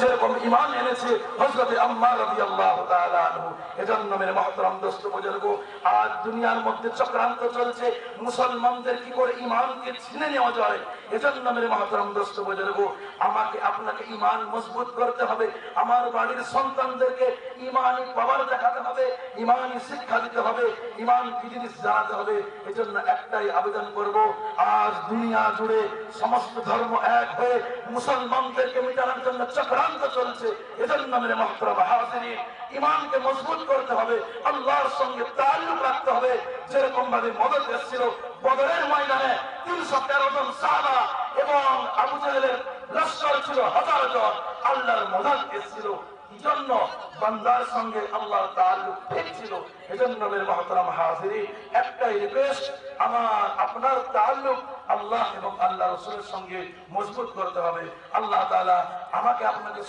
যেরকম ইমান এনেছে হজরত আম্মা রবি আল্লাহ এজন্য মেরে মহতরম দোস্ত বুজুর্গ, আজ দুনিয়ার মধ্যে চক্রান্ত চলছে, মুসলমানদের কি করে ইমানকে ছিনে নেওয়া যায়? এজন্য মেরে মহতরম দোস্ত বুজুর্গ, আমাকে, আপনাকে ইমান মজবুত করতে হবে। আমার বাড়ির সন্তানদেরকে ইমানি পাওয়ার দেখাতে হবে ইমানি শিক্ষা দিতে হবে ইমান কি জিনিস জানাতে হবে? এজন্য একটাই আবেদন করব, আজ দুনিয়া জুড়ে সমস্ত ধর্ম এক হয়ে মুসলমানদেরকে মেটানোর জন্য চক্রান্ত চলছে। এজন্য মেরে হাজিনী ইমানকে মজবুত করতে হবে, আল্লাহর সঙ্গে তাল্লুক রাখতে হবে। যেরকম ভাবে মদত এসেছিল, বদরের ময়দানে তিনশো তেরো জন সাহাবা এবং আবু জাহেলের লস্কর ছিল হাজার জন। আল্লাহর মদত এসেছিল। জন্য? বান্দার সঙ্গে আল্লাহ তাল্লুক ঠিক ছিল। এজন্য মেরে মহতরম হাজিরি একটাই রিকোয়েস্ট আমার, আপনার তাল্লুক আল্লাহ এবং আল্লাহ রসুলের সঙ্গে মজবুত করতে হবে। আল্লাহ তালা আমাকে আপনাকে